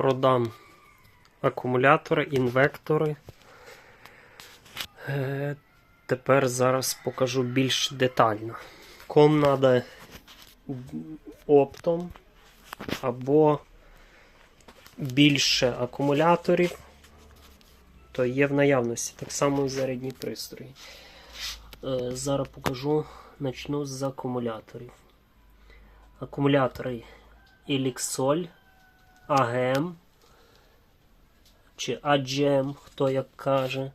продам акумулятори, інвектори. Е, Тепер зараз покажу більш детально. Ком треба оптом або більше акумуляторів, то є в наявності. Так само і зарядні пристрої. Е, Зараз покажу, почну з акумуляторів. Акумулятори Elixol, AGM чи AGM, хто як каже.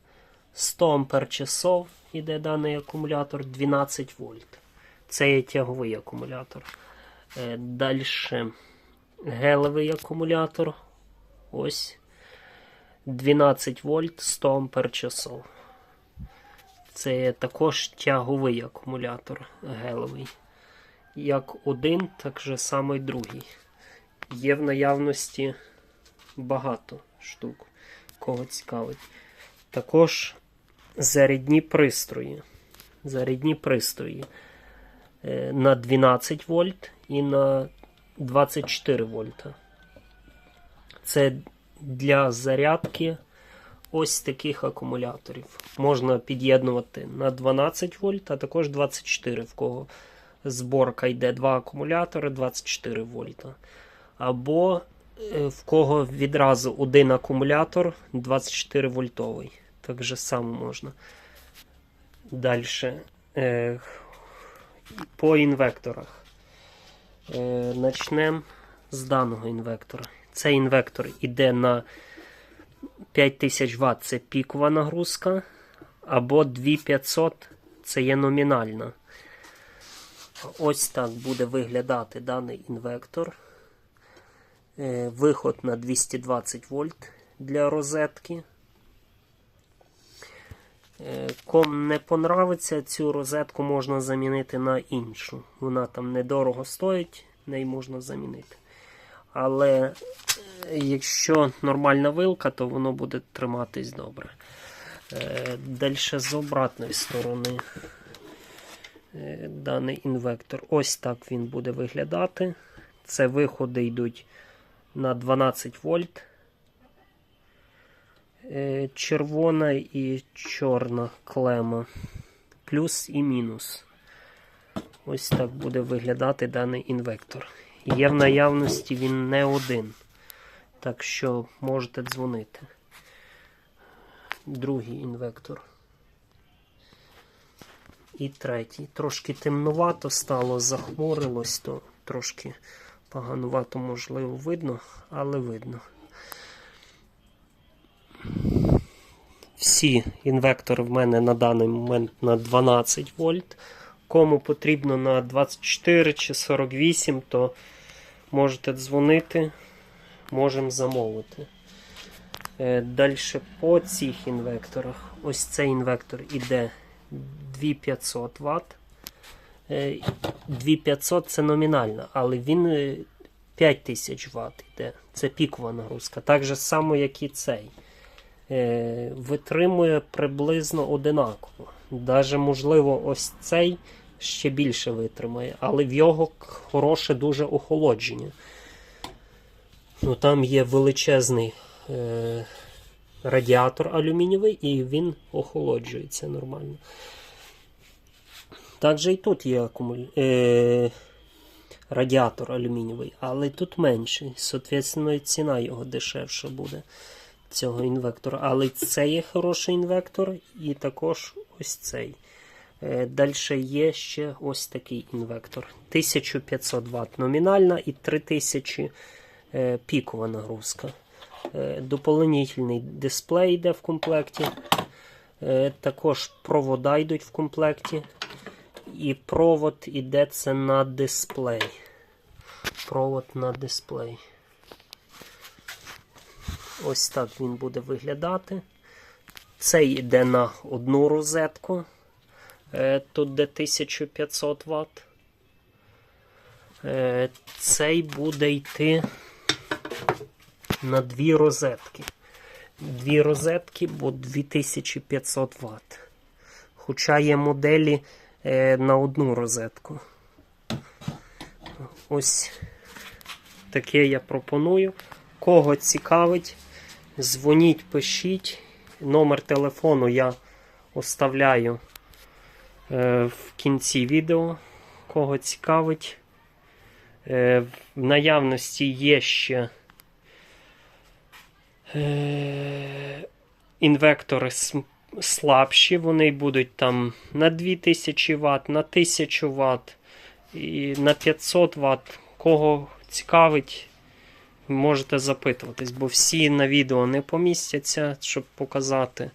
100 ампер часов іде даний акумулятор 12 вольт. Це є тяговий акумулятор. Далі гелевий акумулятор. Ось 12 вольт 100 ампер часов. Це є також тяговий акумулятор гелевий. Як один, так же само й другий. Є в наявності багато штук, кого цікавить. Також зарядні пристрої. Зарядні пристрої е, на 12 вольт і на 24 вольта. Це для зарядки ось таких акумуляторів. Можна під'єднувати на 12 вольт, а також 24, в кого зборка йде два акумулятори 24 вольта. Або е, в кого відразу один акумулятор 24 вольтовий. Так же само можна. Далі. Е, по інвекторах. Е, Начнемо з даного інвектора. Цей інвектор йде на 5000 Вт це пікова нагрузка, або 2500 це є номінальна. Ось так буде виглядати даний інвектор. Е, Виход на 220 вольт для розетки. Е, Ком не понравиться, цю розетку можна замінити на іншу. Вона там недорого стоїть, неї можна замінити. Але е, якщо нормальна вилка, то воно буде триматись добре. Далі з обратної сторони даний інвектор. Ось так він буде виглядати. Це виходи йдуть на 12 вольт. Е, червона і чорна клема. Плюс і мінус. Ось так буде виглядати даний інвектор. Є в наявності він не один. Так що можете дзвонити. Другий інвектор. І третій. Трошки темнувато стало, захмурилось, то трошки поганувато, можливо, видно, але видно. Всі інвектори в мене на даний момент на 12 вольт. Кому потрібно на 24 чи 48, то можете дзвонити, можемо замовити. Далі по цих інвекторах. Ось цей інвектор іде 2500 Вт. 2500 це номінальна, але він 5000 Вт йде. Це пікова нагрузка. Так же само, як і цей. Е, Витримує приблизно одинаково. Даже, можливо, ось цей ще більше витримає, але в його хороше дуже охолодження. Ну, Там є величезний е, радіатор алюмінієвий, і він охолоджується нормально. Також і тут є акумуль... е, радіатор алюмінієвий, але тут менший. Соответственно, і ціна його дешевша буде цього інвектора. Але це є хороший інвектор, і також ось цей. Е, Далі є ще ось такий інвектор. 1500 Вт номінальна і 3000 е, пікова нагрузка. Е, дисплей йде в комплекті. Е, Також провода йдуть в комплекті. І провод іде це на дисплей. Провод на дисплей. Ось так він буде виглядати. Цей йде на одну розетку. Е, Тут де 1500 Вт. Е, Цей буде йти на дві розетки. Дві розетки, бо 2500 Вт. Хоча є моделі на одну розетку. Ось таке я пропоную. Кого цікавить, дзвоніть, пишіть. Номер телефону я оставляю е, в кінці відео. Кого цікавить. Е, в наявності є ще е, інвектори слабші. Вони будуть там на 2000 Вт, на 1000 Вт і на 500 Вт. Кого цікавить, можете запитуватись, бо всі на відео не помістяться, щоб показати.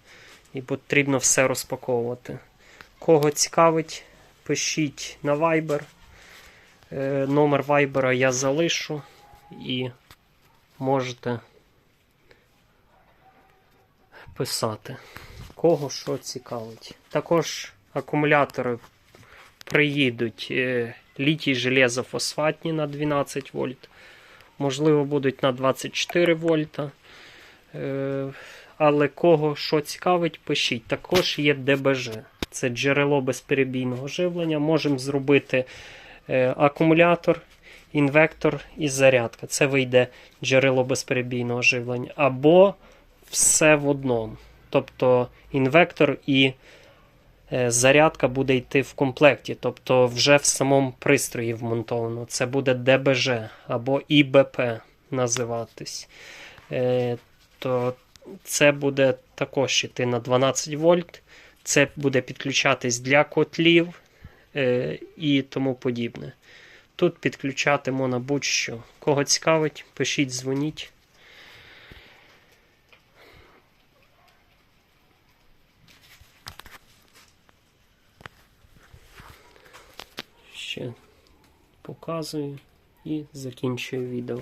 І потрібно все розпаковувати. Кого цікавить, пишіть на Viber. Е, Номер Viber я залишу і можете писати. Кого що цікавить. Також акумулятори приїдуть е, літій железофосфатні на 12 вольт. Можливо, будуть на 24 вольта. Е, але кого що цікавить, пишіть. Також є ДБЖ. Це джерело безперебійного живлення. Можемо зробити е, акумулятор, інвектор і зарядка. Це вийде джерело безперебійного живлення. Або все в одному. Тобто інвектор і е, зарядка буде йти в комплекті, тобто вже в самому пристрої вмонтовано. Це буде ДБЖ або ІБП називатись. Е, То це буде також йти на 12 вольт. Це буде підключатись для котлів е, і тому подібне. Тут підключати можна будь-що. Кого цікавить, пишіть, дзвоніть. Ще показую і закінчую відео.